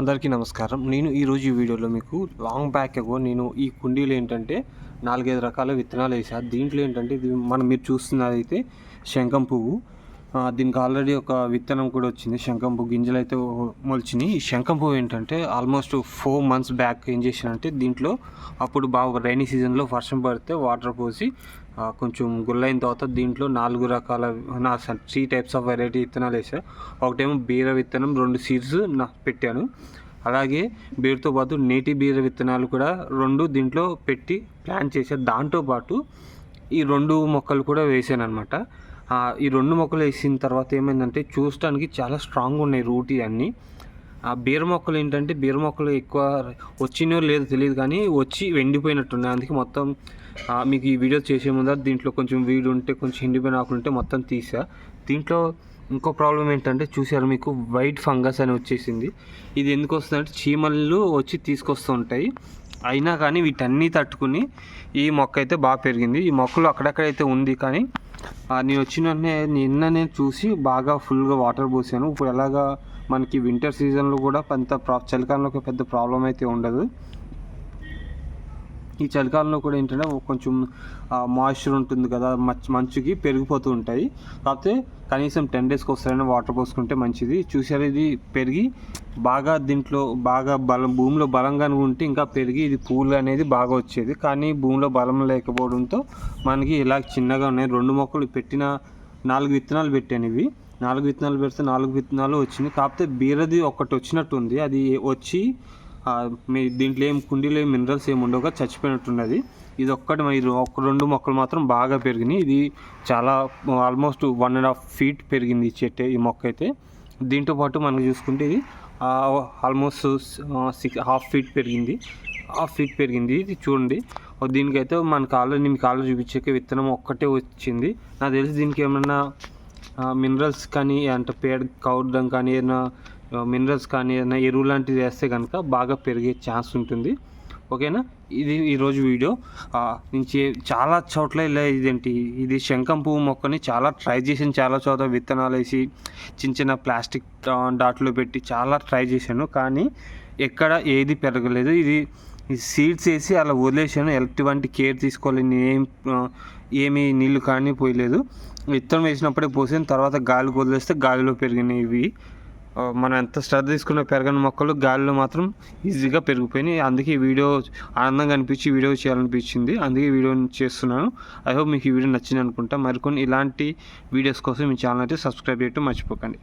అందరికీ నమస్కారం. నేను ఈరోజు ఈ వీడియోలో మీకు లాంగ్ బ్యాక్ ఎగో నేను ఈ కుండీలు ఏంటంటే నాలుగైదు రకాల విత్తనాలు వేసాను దీంట్లో ఏంటంటే ఇది మనం మీరు చూస్తున్నది అయితే శంఖం పువ్వు. దీనికి ఆల్రెడీ ఒక విత్తనం కూడా వచ్చింది. శంఖం పువ్వు గింజలు అయితే మొలిచినాయి. ఈ శంఖం పువ్వు ఏంటంటే ఆల్మోస్ట్ ఫోర్ మంత్స్ బ్యాక్ ఏం చేసానంటే దీంట్లో అప్పుడు బాగా రైనీ సీజన్లో వర్షం పడితే వాటర్ పోసి కొంచెం గుల్లైన తర్వాత దీంట్లో నాలుగు రకాల నా త్రీ టైప్స్ ఆఫ్ వెరైటీ విత్తనాలు వేసాను ఒకటేమో బీర విత్తనం రెండు సీడ్స్ నా పెట్టాను. అలాగే బీరతో పాటు నేటి బీర విత్తనాలు కూడా రెండు దీంట్లో పెట్టి ప్లాన్ చేశాను దాంతోపాటు ఈ రెండు మొక్కలు కూడా వేసాను అనమాట ఈ రెండు మొక్కలు వేసిన తర్వాత ఏమైందంటే చూడటానికి చాలా స్ట్రాంగ్ ఉన్నాయి రూట్ అన్నీ. ఆ బీర మొక్కలు ఏంటంటే బీర మొక్కలు ఎక్కువ వచ్చినో లేదో తెలియదు కానీ వచ్చి ఎండిపోయినట్టున్నాయి. అందుకే మొత్తం మీకు ఈ వీడియో చేసే ముందర దీంట్లో కొంచెం వీడు ఉంటే కొంచెం ఎండిపోయిన ఆకులు ఉంటే మొత్తం తీసా. దీంట్లో ఇంకో ప్రాబ్లం ఏంటంటే చూసారు మీకు వైట్ ఫంగస్ అని వచ్చేసింది. ఇది ఎందుకు వస్తుందంటే చీమలు వచ్చి తీసుకొస్తూ ఉంటాయి. అయినా కానీ వీటన్నీ తట్టుకుని ఈ మొక్క అయితే బాగా పెరిగింది. ఈ మొక్కలు అక్కడక్కడైతే ఉంది కానీ నేను వచ్చిన నిన్న నేను చూసి బాగా ఫుల్గా వాటర్ పోసాను. ఇప్పుడు ఎలాగా మనకి వింటర్ సీజన్లో కూడా పెద్ద ప్రా చలికాలంలో పెద్ద ప్రాబ్లం అయితే ఉండదు. ఈ చలికాలంలో కూడా ఏంటంటే కొంచెం మాయిశ్చర్ ఉంటుంది కదా మచ్ మంచుకి పెరిగిపోతూ ఉంటాయి. కాకపోతే కనీసం టెన్ డేస్కి ఒకసారైనా వాటర్ పోసుకుంటే మంచిది. చూసారు ఇది పెరిగి బాగా దీంట్లో బాగా బలం భూమిలో బలంగా ఉంటే ఇంకా పెరిగి ఇది పూలు అనేది బాగా వచ్చేది. కానీ భూమిలో బలం లేకపోవడంతో మనకి ఇలా చిన్నగా ఉన్నాయి. రెండు మొక్కలు పెట్టిన నాలుగు విత్తనాలు పెట్టాను ఇవి. నాలుగు విత్తనాలు పెడితే నాలుగు విత్తనాలు వచ్చింది కాకపోతే బీరది ఒకటి వచ్చినట్టు ఉంది అది వచ్చి మీ దీంట్లో ఏం కుండీలో ఏం మినరల్స్ ఏమి ఉండవుగా చచ్చిపోయినట్టున్నది. ఇది ఒక్కటి మీరు ఒక రెండు మొక్కలు మాత్రం బాగా పెరిగినాయి. ఇది చాలా almost one and half feet పెరిగింది ఈ చెట్టు ఈ మొక్క అయితే. దీంతో పాటు మనం చూసుకుంటే ఇది ఆల్మోస్ట్ సిక్స్ హాఫ్ ఫీట్ పెరిగింది. హాఫ్ ఫీట్ పెరిగింది ఇది చూడండి. దీనికైతే మనకు ఆల్రెడీ మీకు ఆల్రెడీ చూపించాక విత్తనం ఒక్కటే వచ్చింది. నాకు తెలిసి దీనికి ఏమన్నా మినరల్స్ కానీ అంటే పేడ కౌడడం కానీ ఏదైనా మినరల్స్ కానీ ఏదైనా ఎరువు లాంటిది వేస్తే కనుక బాగా పెరిగే ఛాన్స్ ఉంటుంది. ఓకేనా? ఇది ఈరోజు వీడియో. నుంచి చాలా చోట్ల ఇలా ఇదేంటి ఇది శంఖం పువ్వు మొక్కని చాలా ట్రై చేసాను చాలా చోట్ల విత్తనాలు వేసి చిన్న చిన్న ప్లాస్టిక్ డాట్లో పెట్టి చాలా ట్రై చేశాను. కానీ ఎక్కడ ఏది పెరగలేదు. ఇది సీడ్స్ వేసి అలా వదిలేసాను ఎటువంటి కేర్ తీసుకోలేని ఏం ఏమి ఏమీ కానీ పోయలేదు విత్తనం వేసినప్పుడే పోసిన. తర్వాత గాలికి వదిలేస్తే గాలిలో పెరిగినాయి ఇవి మనం ఎంత శ్రద్ధ తీసుకున్న పెరగని మొక్కలు గాలిలో మాత్రం ఈజీగా పెరిగిపోయినాయి. అందుకే ఈ వీడియో ఆనందంగా అనిపించి వీడియో చేయాలనిపించింది. అందుకే వీడియో చేస్తున్నాను. ఐ హోప్ మీకు ఈ వీడియో నచ్చింది అనుకుంటా. మరికొన్ని ఇలాంటి వీడియోస్ కోసం మీ ఛానల్ అయితే సబ్స్క్రైబ్ చేయటం మర్చిపోకండి.